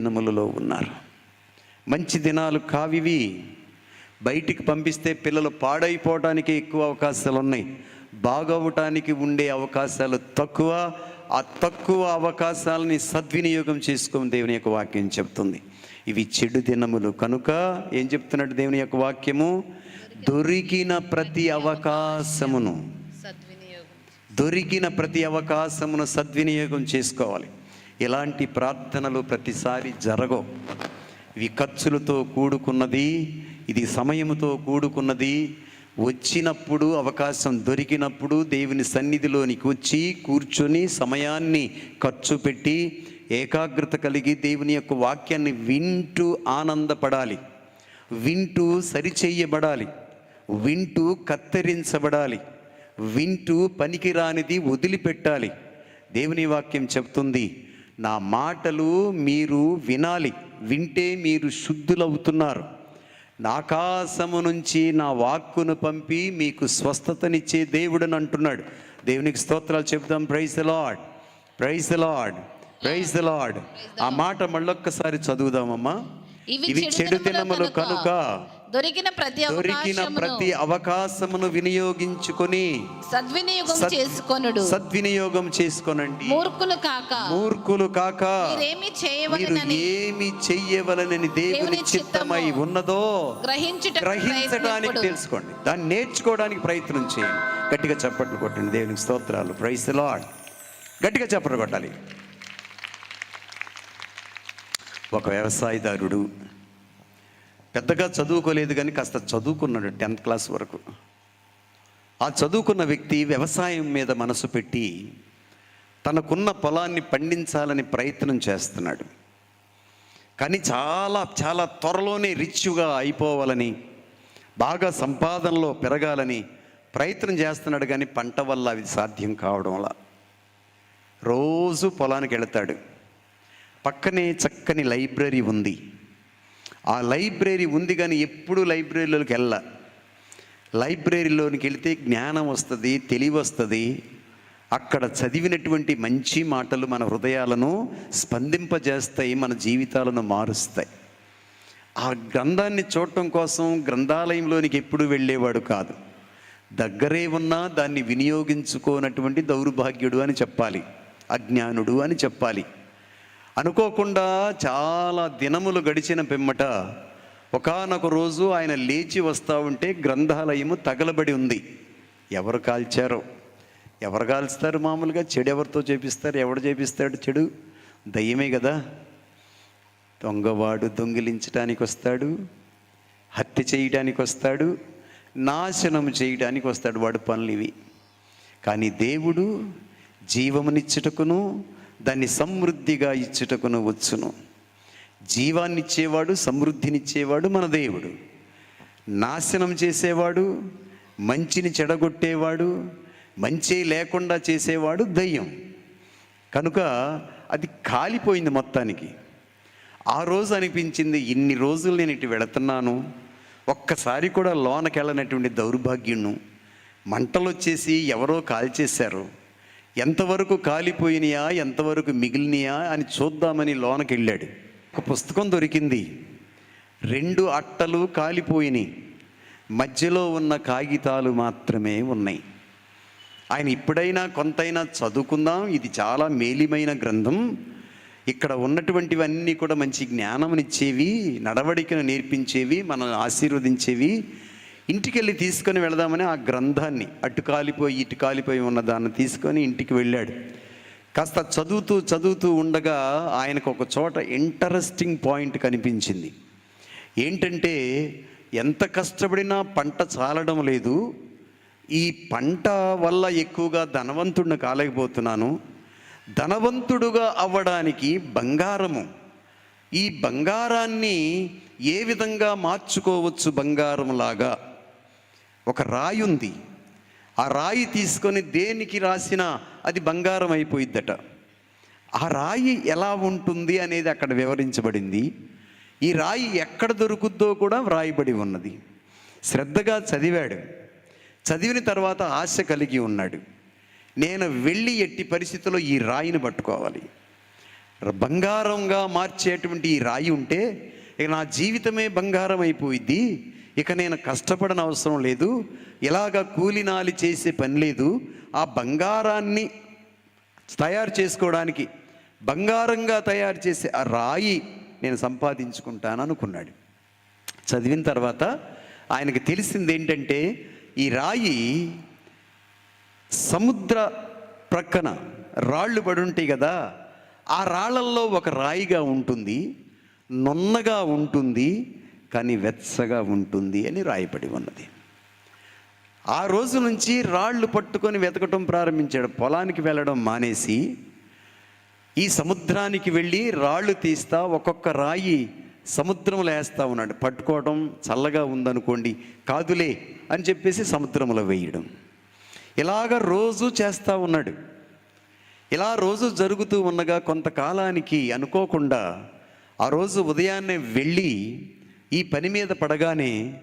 దినములలో ఉన్నారు. మంచి దినాలు కావివి. బయటికి పంపిస్తే పిల్లలు పాడైపోవడానికి ఎక్కువ అవకాశాలు ఉన్నాయి బాగవటానికి ఉండే అవకాశాలు తక్కువ. ఆ తక్కువ అవకాశాలని సద్వినియోగం చేసుకోమని దేవుని యొక్క వాక్యం చెప్తుంది. ఇవి చెడు దినములు కనుక ఏం చెప్తున్నట్టు దేవుని యొక్క వాక్యము? దొరికిన ప్రతి అవకాశమును దొరికిన ప్రతి అవకాశమును సద్వినియోగం చేసుకోవాలి. ఇలాంటి ప్రార్థనలు ప్రతిసారి జరగవు. ఇవి ఖర్చులతో కూడుకున్నది ఇది సమయంతో కూడుకున్నది. వచ్చినప్పుడు అవకాశం దొరికినప్పుడు దేవుని సన్నిధిలోనికి వచ్చి కూర్చొని సమయాన్ని ఖర్చు పెట్టి ఏకాగ్రత కలిగి దేవుని యొక్క వాక్యాన్ని వింటూ ఆనందపడాలి. వింటూ సరిచేయబడాలి. వింటూ కత్తిరించబడాలి. వింటూ పనికిరానిది వదిలిపెట్టాలి. దేవుని వాక్యం చెప్తుంది నా మాటలు మీరు వినాలి వింటే మీరు శుద్ధులవుతున్నారు. నా ఆకాశము నుంచి నా వాక్కును పంపి మీకు స్వస్థతనిచ్చే దేవుడని అంటున్నాడు. దేవునికి స్తోత్రాలు చెప్దాం. Praise Lord praise Lord praise Lord ఆ మాట మళ్ళొక్కసారి చదువుదామమ్మా. ఇవి చెడు దినములు కనుక దొరికిన ప్రతి దొరికిన అవకాశమును ప్రతి అవకాశమును వినియోగించుకొని సద్వినియోగం సద్- చేసుకొనుడు. సద్వినియోగం చేసుకోనండి. మూర్ఖులు కాక మూర్ఖులు కాక మీరేమి మీరు చేయవలనని ఏమి చెయ్యవలనని దేవుని చిత్తము ఉన్నదో గ్రహించుట గ్రహించడానికి తెలుసుకోండి. దాన్ని నేర్చుకోవడానికి ప్రయత్నం చేయండి. గట్టిగా చప్పట్లు కొట్టండి. దేవునికి స్తోత్రాలు. ప్రైస్ లాడ్ గట్టిగా చప్పట్లు కొట్టాలి. ఒక వ్యవసాయదారుడు పెద్దగా చదువుకోలేదు కానీ కాస్త చదువుకున్నాడు టెన్త్ క్లాస్ వరకు. ఆ చదువుకున్న వ్యక్తి వ్యవసాయం మీద మనసు పెట్టి తనకున్న పొలాన్ని పండించాలని ప్రయత్నం చేస్తున్నాడు. కానీ చాలా చాలా త్వరలోనే రిచ్గా అయిపోవాలని బాగా సంపాదనలో పెరగాలని ప్రయత్నం చేస్తున్నాడు కానీ పంట వల్ల అది సాధ్యం కావడం వల్ల. రోజు పొలానికి వెళతాడు. పక్కనే చక్కని లైబ్రరీ ఉంది. ఆ లైబ్రరీ ఉంది కానీ ఎప్పుడు లైబ్రరీలోకి వెళ్ళ. లైబ్రరీలోనికి వెళితే జ్ఞానం వస్తుంది తెలివి వస్తుంది. అక్కడ చదివినటువంటి మంచి మాటలు మన హృదయాలను స్పందింపజేస్తాయి మన జీవితాలను మారుస్తాయి. ఆ గ్రంథాన్ని చూడటం కోసం గ్రంథాలయంలోనికి ఎప్పుడు వెళ్ళేవాడు కాదు. దగ్గరే ఉన్నా దాన్ని వినియోగించుకోనటువంటి దౌర్భాగ్యుడు అని చెప్పాలి అజ్ఞానుడు అని చెప్పాలి. అనుకోకుండా చాలా దినములు గడిచిన పిమ్మట ఒకానొక రోజు ఆయన లేచి వస్తూ ఉంటే గ్రంథాలయము తగలబడి ఉంది. ఎవరు కాల్చారో? ఎవరు కాల్స్తారు మామూలుగా? చెడు ఎవరితో చేపిస్తారు? ఎవడు చేపిస్తాడు చెడు? దయ్యమే కదా. దొంగవాడు దొంగిలించడానికి వస్తాడు హత్య చేయడానికి వస్తాడు నాశనం చేయడానికి వస్తాడు వాడు పనులు ఇవి కానీ దేవుడు జీవమునిచ్చుటకును దాన్ని సమృద్ధిగా ఇచ్చుటకును వచ్చును. జీవాన్నిచ్చేవాడు సమృద్ధినిచ్చేవాడు మన దేవుడు. నాశనం చేసేవాడు మంచిని చెడగొట్టేవాడు మంచి లేకుండా చేసేవాడు దయ్యం. కనుక అది కాలిపోయింది మొత్తానికి. ఆ రోజు అనిపించింది ఇన్ని రోజులు నేను ఇటు వెళుతున్నాను. ఒక్కసారి కూడా లోనకెళ్ళనటువంటి దౌర్భాగ్యును మంటలు వచ్చేసి ఎవరో కాల్చేశారు. ఎంతవరకు కాలిపోయినాయా ఎంతవరకు మిగిలినయా అని చూద్దామని లోనకి వెళ్ళాడు ఒక పుస్తకం దొరికింది. రెండు అట్టలు కాలిపోయినాయి. మధ్యలో ఉన్న కాగితాలు మాత్రమే ఉన్నాయి. ఆయన ఇప్పుడైనా కొంతైనా చదువుకుందాం ఇది చాలా మేలిమైన గ్రంథం. ఇక్కడ ఉన్నటువంటివన్నీ కూడా మంచి జ్ఞానమునిచ్చేవి నడవడికను నేర్పించేవి మనం ఆశీర్వదించేవి. ఇంటికి వెళ్ళి తీసుకొని వెళదామని ఆ గ్రంథాన్ని అటు కాలిపోయి ఇటు కాలిపోయి ఉన్న దాన్ని తీసుకొని ఇంటికి వెళ్ళాడు. కాస్త చదువుతూ చదువుతూ ఉండగా ఆయనకు ఒక చోట ఇంటరెస్టింగ్ పాయింట్ కనిపించింది. ఏంటంటే ఎంత కష్టపడినా పంట చాలడం లేదు. ఈ పంట వల్ల ఎక్కువగా ధనవంతుడిని కాలేకపోతున్నాను. ధనవంతుడుగా అవ్వడానికి బంగారము. ఈ బంగారాన్ని ఏ విధంగా మార్చుకోవచ్చు బంగారం లాగా? ఒక రాయి ఉంది. ఆ రాయి తీసుకొని దేనికి రాసినా అది బంగారం అయిపోయిద్దట. ఆ రాయి ఎలా ఉంటుంది అనేది అక్కడ వివరించబడింది. ఈ రాయి ఎక్కడ దొరుకుద్దో కూడా వ్రాయబడి ఉన్నది. శ్రద్ధగా చదివాడు. చదివిన తర్వాత ఆశ కలిగి ఉన్నాడు. నేను వెళ్ళి ఎట్టి పరిస్థితుల్లో ఈ రాయిని పట్టుకోవాలి. బంగారంగా మార్చేటువంటి ఈ రాయి ఉంటే ఇక నా జీవితమే బంగారం అయిపోయింది ఇక నేను పడన అవసరం లేదు ఇలాగ కూలినాలి చేసే పని లేదు. ఆ బంగారాన్ని తయారు చేసుకోవడానికి బంగారంగా తయారు చేసే ఆ రాయి నేను సంపాదించుకుంటాను అనుకున్నాడు. చదివిన తర్వాత ఆయనకు తెలిసింది ఏంటంటే ఈ రాయి సముద్ర ప్రక్కన రాళ్ళు పడి ఉంటాయి కదా ఆ రాళ్ళల్లో ఒక రాయిగా ఉంటుంది నొన్నగా ఉంటుంది కానీ వెచ్చగా ఉంటుంది అని రాయబడి ఉన్నది. ఆ రోజు నుంచి రాళ్ళు పట్టుకొని వెతకటం ప్రారంభించాడు. పొలానికి వెళ్ళడం మానేసి ఈ సముద్రానికి వెళ్ళి రాళ్ళు తీస్తా ఒక్కొక్క రాయి సముద్రంలో వేస్తూ ఉన్నాడు. పట్టుకోవడం చల్లగా ఉందనుకోండి కాదులే అని చెప్పేసి సముద్రంలో వేయడం. ఇలాగ రోజు చేస్తూ ఉన్నాడు. ఇలా రోజు జరుగుతూ ఉండగా కొంతకాలానికి అనుకోకుండా ఆ రోజు ఉదయాన్నే వెళ్ళి ఈ పని మీద పడగానే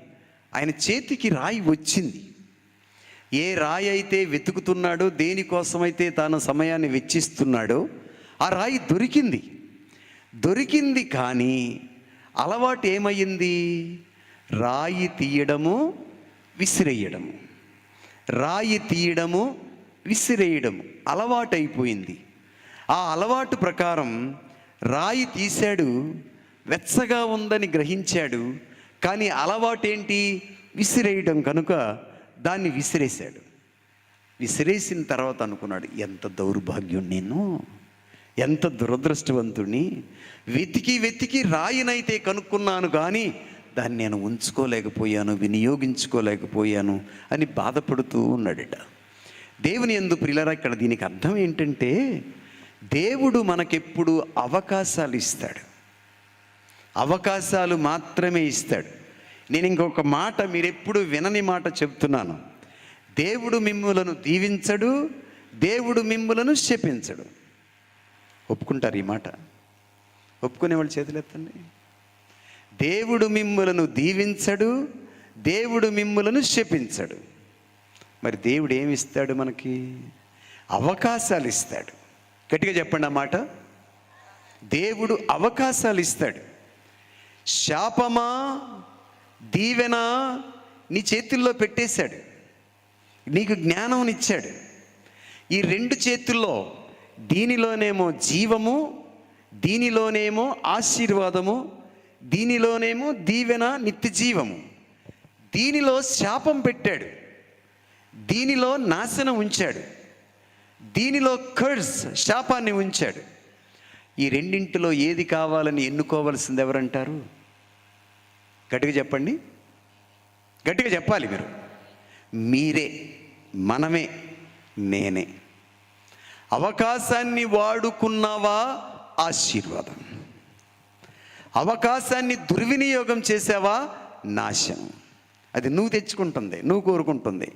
ఆయన చేతికి రాయి వచ్చింది. ఏ రాయి అయితే వెతుకుతున్నాడో దేనికోసమైతే తాను సమయాన్ని వెచ్చిస్తున్నాడో ఆ రాయి దొరికింది. దొరికింది కానీ అలవాటు ఏమయ్యింది? రాయి తీయడము విసిరేయడము. రాయి తీయడము విసిరేయడము. అలవాటైపోయింది. ఆ అలవాటు ప్రకారం రాయి తీశాడు వెచ్చగా ఉందని గ్రహించాడు కానీ అలవాటేంటి? విసిరేయడం కనుక దాన్ని విసిరేశాడు. విసిరేసిన తర్వాత అనుకున్నాడు ఎంత దౌర్భాగ్యం నేను ఎంత దురదృష్టవంతుణ్ణి వెతికి వెతికి రాయినైతే కనుక్కున్నాను కానీ దాన్ని నేను ఉంచుకోలేకపోయాను వినియోగించుకోలేకపోయాను అని బాధపడుతూ ఉన్నాడట. దేవుని ఎందు ప్రిలరా ఇక్కడ దీనికి అర్థం ఏంటంటే దేవుడు మనకెప్పుడు అవకాశాలు ఇస్తాడు. అవకాశాలు మాత్రమే ఇస్తాడు. నేను ఇంకొక మాట మీరెప్పుడు వినని మాట చెప్తున్నాను. దేవుడు మిమ్ములను దీవించడు దేవుడు మిమ్ములను శపించడు. ఒప్పుకుంటారు ఈ మాట? ఒప్పుకునే వాళ్ళు చేతులు దేవుడు మిమ్ములను దీవించడు దేవుడు మిమ్ములను శపించడు. మరి దేవుడు ఏమి ఇస్తాడు మనకి? అవకాశాలు ఇస్తాడు. గట్టిగా చెప్పండి ఆ మాట. దేవుడు అవకాశాలు ఇస్తాడు. శాపమా దీవెన నీ చేతుల్లో పెట్టేశాడు. నీకు జ్ఞానం ఇచ్చాడు ఈ రెండు చేతుల్లో దీనిలోనేమో జీవము దీనిలోనేమో ఆశీర్వాదము దీనిలోనేమో దీవెన నిత్య జీవము. దీనిలో శాపం పెట్టాడు. దీనిలో నాశనం ఉంచాడు. దీనిలో కర్స్ శాపాన్ని ఉంచాడు. ఈ రెండింటిలో ఏది కావాలని ఎన్నుకోవాల్సింది ఎవరంటారు? గట్టిగా చెప్పండి. గట్టిగా చెప్పాలి మీరు. మీరే మనమే నేనే. అవకాశాన్ని వాడుకున్నావా? ఆశీర్వాదం. అవకాశాన్ని దుర్వినియోగం చేసావా నాశనం. అది నువ్వు తెచ్చుకుంటుంది నువ్వు కోరుకుంటుంది.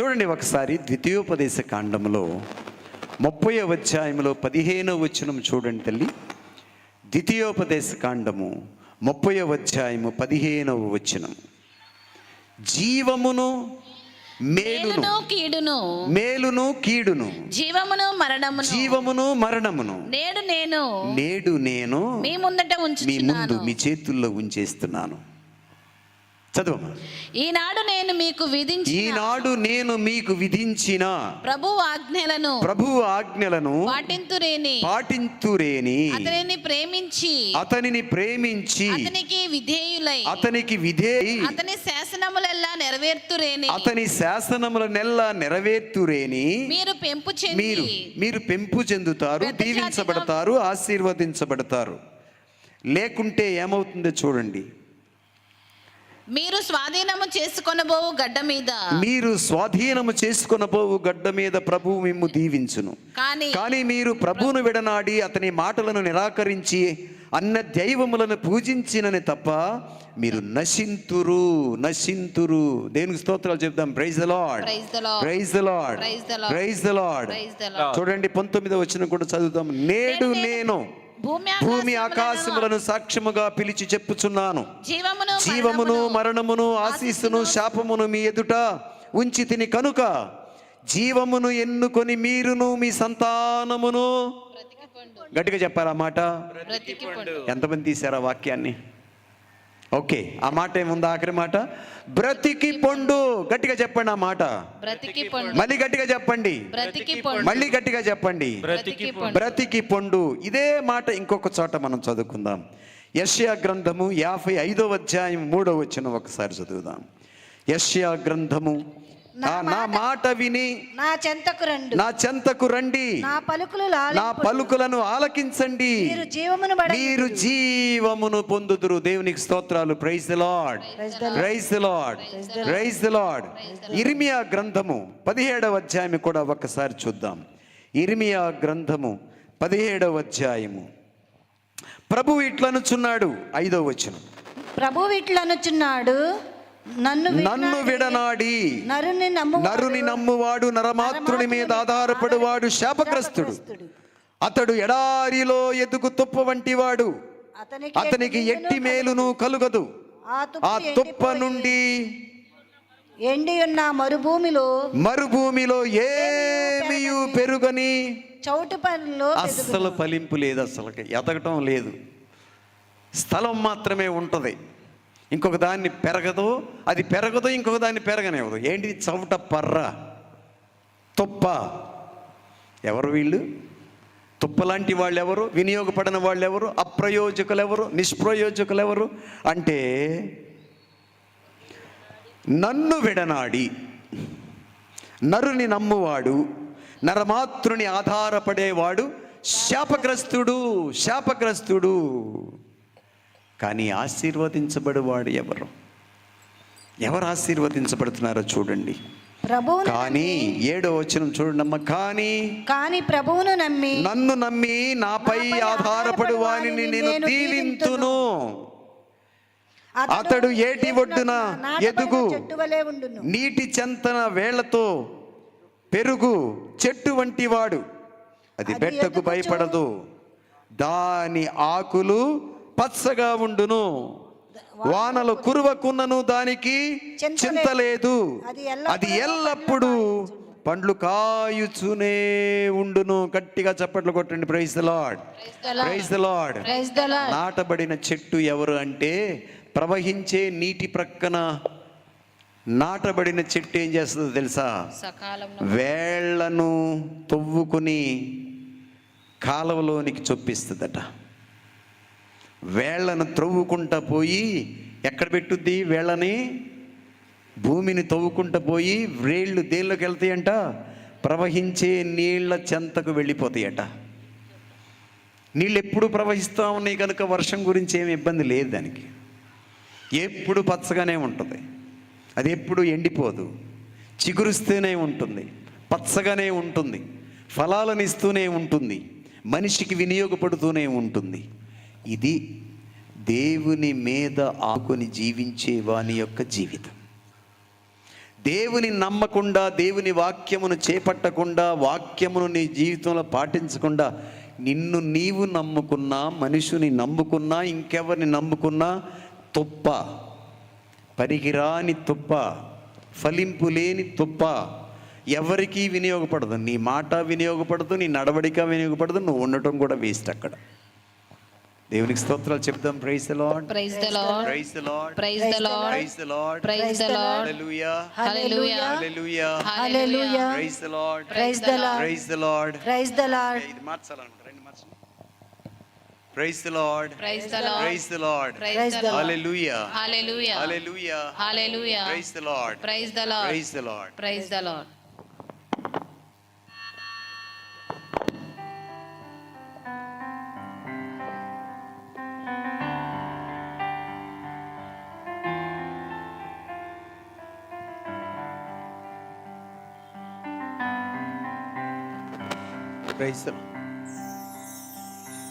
చూడండి ఒకసారి ద్వితీయోపదేశ కాండంలో ముప్పై అధ్యాయంలో పదిహేనవ వచనం చూడండి తల్లి. ద్వితీయోపదేశ కాండము ముప్పై అధ్యాయము పదిహేనవ వచనం. జీవమును మేలును కీడును. మేలును కీడును. జీవమును మరణమును. జీవమును మరణమును. నేడు నేను నేడు నేను మీ ముందట మీ ముందు మీ చేతుల్లో ఉంచేస్తున్నాను. చదువు. ఈనాడు నేను మీకు విధించిన ఈనాడు నేను మీకు విధించిన ప్రభు ఆజ్ఞలను ప్రభు ఆజ్ఞలను పాటింతురేని పాటింతురేని అతనిని ప్రేమించి అతనిని ప్రేమించి అతనికి విధేయులై. అతనికి విధేయి. అతని శాసనములెల్లా నెరవేర్తురేని అతని శాసనముల నెల్ల నెరవేర్తురేని మీరు పెంపు మీరు చెంది. మీరు పెంపు చెందుతారు దీవించబడతారు ఆశీర్వదించబడతారు. లేకుంటే ఏమవుతుందో చూడండి. మీరు స్వాధీనము చేసుకొనబోవు గడ్డ మీద. మీరు స్వాధీనము చేసుకొనబోవు గడ్డ మీద ప్రభువు మిమ్ము దీవించును. కానీ కానీ మీరు ప్రభువును విడనాడి అతని మాటలను నిరాకరించి అన్న దైవములను పూజించినని తప్ప మీరు నశింతురు నశింతురు. దేనికి స్తోత్రాలు చెప్దాం? Praise the Lord. Praise the Lord. Praise the Lord. చూడండి పంతొమ్మిదో వచ్చిన కూడా చదువుతాం నేడు నేను భూమి ఆకాశములను సాక్ష్యముగా పిలిచి చెప్పుచున్నాను. జీవమును మరణమును, ఆశీస్సును శాపమును మీ ఎదుట ఉంచి తిని కనుక జీవమును ఎన్నుకొని మీరును మీ సంతానమును. గట్టిగా చెప్పారు మాట? ఎంతమంది తీశారు వాక్యాన్ని? ఓకే ఆ మాట ఏముంది? ఆఖరి మాట? బ్రతికి పొండు గట్టిగా చెప్పండి ఆ మాట. మళ్ళీ గట్టిగా చెప్పండి. మళ్ళీ గట్టిగా చెప్పండి. బ్రతికి పండు. బ్రతికి పొండు. ఇదే మాట ఇంకొక చోట మనం చదువుకుందాం. యష్యా గ్రంథము యాభై ఐదో అధ్యాయం మూడో వచ్చిన ఒకసారి చదువుదాం. యష్యా గ్రంథము నా మాట విని నా చెంతకు రండు. నా చెంతకు రండి. నా పలుకులు నా. పలుకులను ఆలకించండి. మీరు జీవమును మీరు జీవమును పొందుదురు. దేవునికి స్తోత్రాలు. Praise Lord. Praise Lord praise Lord ఇర్మియా గ్రంథము పదిహేడవ అధ్యాయం కూడా ఒక్కసారి చూద్దాం. ఇర్మియా గ్రంథము పదిహేడవ అధ్యాయము. ప్రభు ఇట్లనుచున్నాడు. ఐదో వచనం. ప్రభు ఇట్లనుచున్నాడు. నన్ను నన్ను విడనాడి నరుని నరుని నమ్మువాడు నరమాత్రుని మీద ఆధారపడువాడు శాపగ్రస్తుడు. అతడు ఎడారిలో ఎదుగు తుప్ప వంటివాడు. అతనికి అతనికి ఎట్టి మేలును కలుగదు. ఆ తుప్పు నుండి ఎండి ఉన్న మరుభూమిలో మరుభూమిలో ఏమీ పెరుగని చౌటి పనుల్లో అస్సలు ఫలింపు లేదు అసలు ఎదగటం లేదు. స్థలం మాత్రమే ఉంటుంది. ఇంకొక దాన్ని పెరగదు అది పెరగదు ఇంకొక దాన్ని పెరగనివ్వదు. ఏంటిది? చవట పర్ర. తుప్ప. ఎవరు వీళ్ళు? తుప్పలాంటి వాళ్ళు ఎవరు వినియోగపడిన వాళ్ళు ఎవరు అప్రయోజకులు ఎవరు నిష్ప్రయోజకులు ఎవరు అంటే నన్ను విడనాడి నరుని నమ్మువాడు నరమాతృని ఆధారపడేవాడు శాపగ్రస్తుడు శాపగ్రస్తుడు. కానీ ఆశీర్వదించబడివాడు ఎవరు? ఎవరు ఆశీర్వదించబడుతున్నారో చూడండి. ప్రభువును కానీ ఏడో వచనం చూడండమ్మా కానీ కాని ప్రభువును నమ్మి నన్ను నమ్మి నాపై ఆధారపడు వానిని నేను దీవింతును అతడు ఏటి ఒడ్డున ఎదుగు? నీటి చెంతన వేళ్ళతో పెరుగు చెట్టు వంటి వాడు అది బెట్టకు భయపడదు. దాని ఆకులు పచ్చగా ఉండును. వానలు కురువకున్నను దానికి చింతలేదు. చింతలేదు అది ఎల్లప్పుడూ పండ్లు కాయుచునే. ఉండును. గట్టిగా చప్పట్లు కొట్టండి. Praise lord praise lord Praise the Lord. నాటబడిన చెట్టు ఎవరు అంటే ప్రవహించే నీటి ప్రక్కన నాటబడిన చెట్టు ఏం చేస్తుందో తెలుసా? వేళ్ళను తవ్వుకుని కాలువలోనికి చొప్పిస్తుందట. వేళ్ళను త్రవ్వుకుంటా పోయి ఎక్కడ పెట్టుద్ది వేళ్ళని భూమిని తవ్వుకుంటా పోయి వేళ్ళు దేనిలోకి వెళ్తాయంట ప్రవహించే నీళ్ళ చెంతకు వెళ్ళిపోతాయట. నీళ్ళు ఎప్పుడు ప్రవహిస్తూ ఉన్నాయి కనుక వర్షం గురించి ఏమి ఇబ్బంది లేదు దానికి. ఎప్పుడు పచ్చగానే ఉంటుంది. అది ఎప్పుడు ఎండిపోదు. చిగురుస్తూనే ఉంటుంది. పచ్చగానే ఉంటుంది. ఫలాలను ఇస్తూనే ఉంటుంది. మనిషికి వినియోగపడుతూనే ఉంటుంది. ఇది దేవుని మీద ఆకుని జీవించే వాని యొక్క జీవితం. దేవుని నమ్మకుండా దేవుని వాక్యమును చేపట్టకుండా వాక్యమును నీ జీవితంలో పాటించకుండా నిన్ను నీవు నమ్ముకున్నా మనుషుని నమ్ముకున్నా ఇంకెవరిని నమ్ముకున్నా తుప్ప పరిగిరాని తుప్ప ఫలింపు లేని తుప్ప ఎవరికీ వినియోగపడదు. నీ మాట వినియోగపడదు నీ నడవడిక వినియోగపడదు నువ్వు ఉండటం కూడా వేస్ట్ అక్కడ. దేవునికి స్తోత్రాలు చెప్దాం praise the Lord praise the Lord praise the Lord praise the Lord praise the Lord praise the Lord hallelujah hallelujah hallelujah hallelujah praise the Lord praise the Lord praise the Lord praise the Lord ఇది మార్చాలనుకుంటా రెండు మార్చండి praise the Lord praise the Lord praise the Lord praise the Lord hallelujah hallelujah hallelujah hallelujah praise the Lord praise the Lord praise the Lord praise the Lord praise the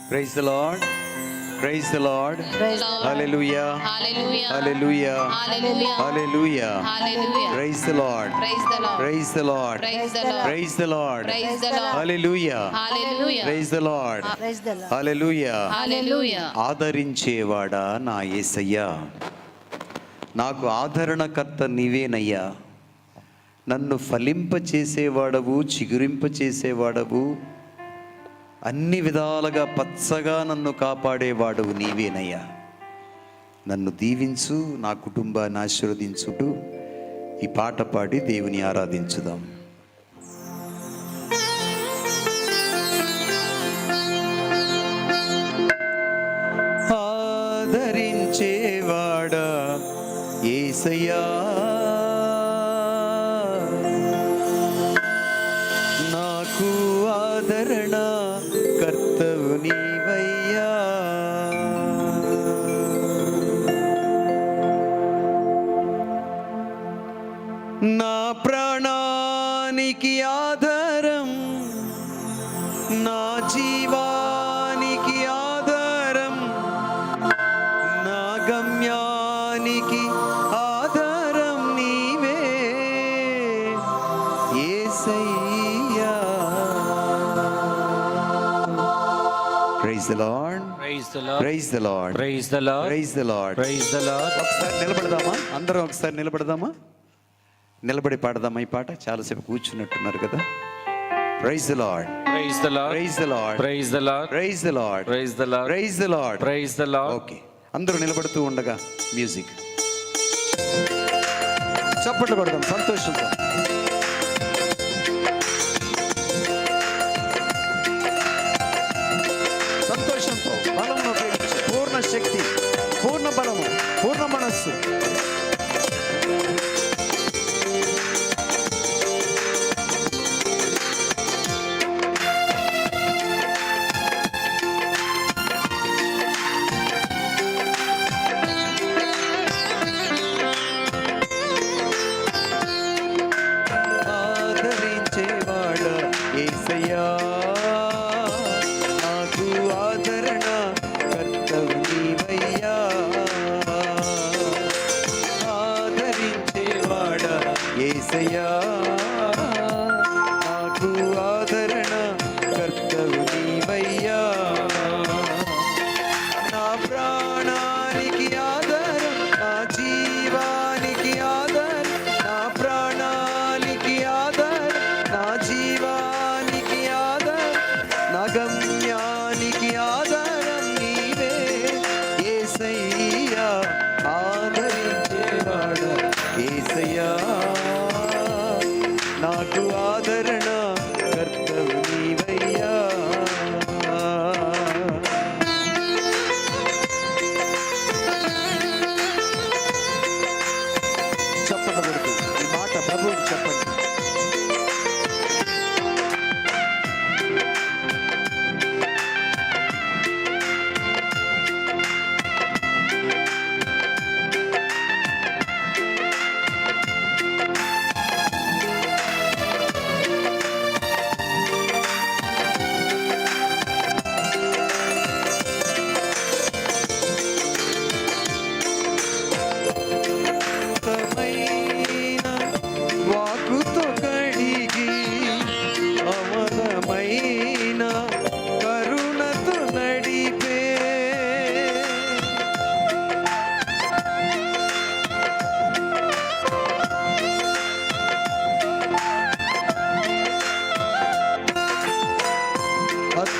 praise the Lord praise the Lord hallelujah hallelujah hallelujah hallelujah hallelujah hallelujah praise the Lord praise the Lord praise the Lord praise the Lord praise the Lord praise the Lord hallelujah hallelujah praise the Lord hallelujah hallelujah ఆదరించేవాడా నా యేసయ్యా నాకు ఆదరణకర్త నీవేనయ్యా నన్ను ఫలింప చేసేవాడవు చిగురింప చేసేవాడవు అన్ని విధాలుగా పచ్చగా నన్ను కాపాడేవాడు నీవేనయ్యా. నన్ను దీవించు నా కుటుంబాన్ని ఆశీర్వదించుటూ ఈ పాట పాడి దేవుని ఆరాధించుదాం. ఆదరించేవాడా ఏసయ్యా? ఆదరణ కర్తవు నీవయ్యా Lord Praise the Lord. Praise the Lord Praise the Lord. Praise the Lord Praise the Lord. ఒకసారి నిలబడదామా అందరం ఒకసారి నిలబడదామా నిలబడి పాడదామా ఈ పాట చాలాసేపు కూర్చున్నట్టున్నారు కదా praise the Lord Praise the Lord. Praise the Lord Praise the Lord. Praise the Lord Praise the Lord. Praise the Lord Praise the Lord. Okay అందరూ నిలబడుతూ ఉండగా మ్యూజిక్ చప్పట్లు కొడదాం సంతోషంతో సంతోషంతో Listen.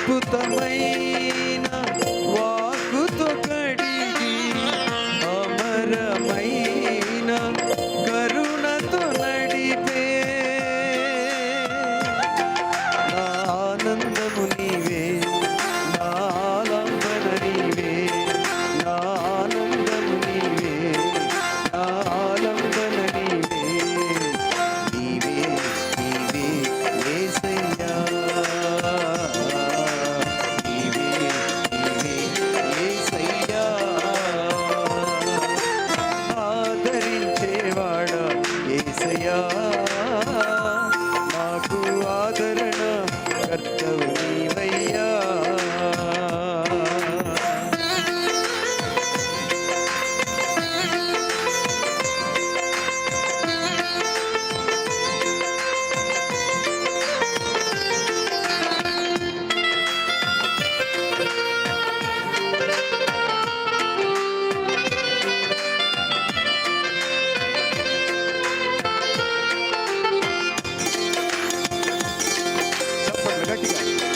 అద్భుతమై Portugal.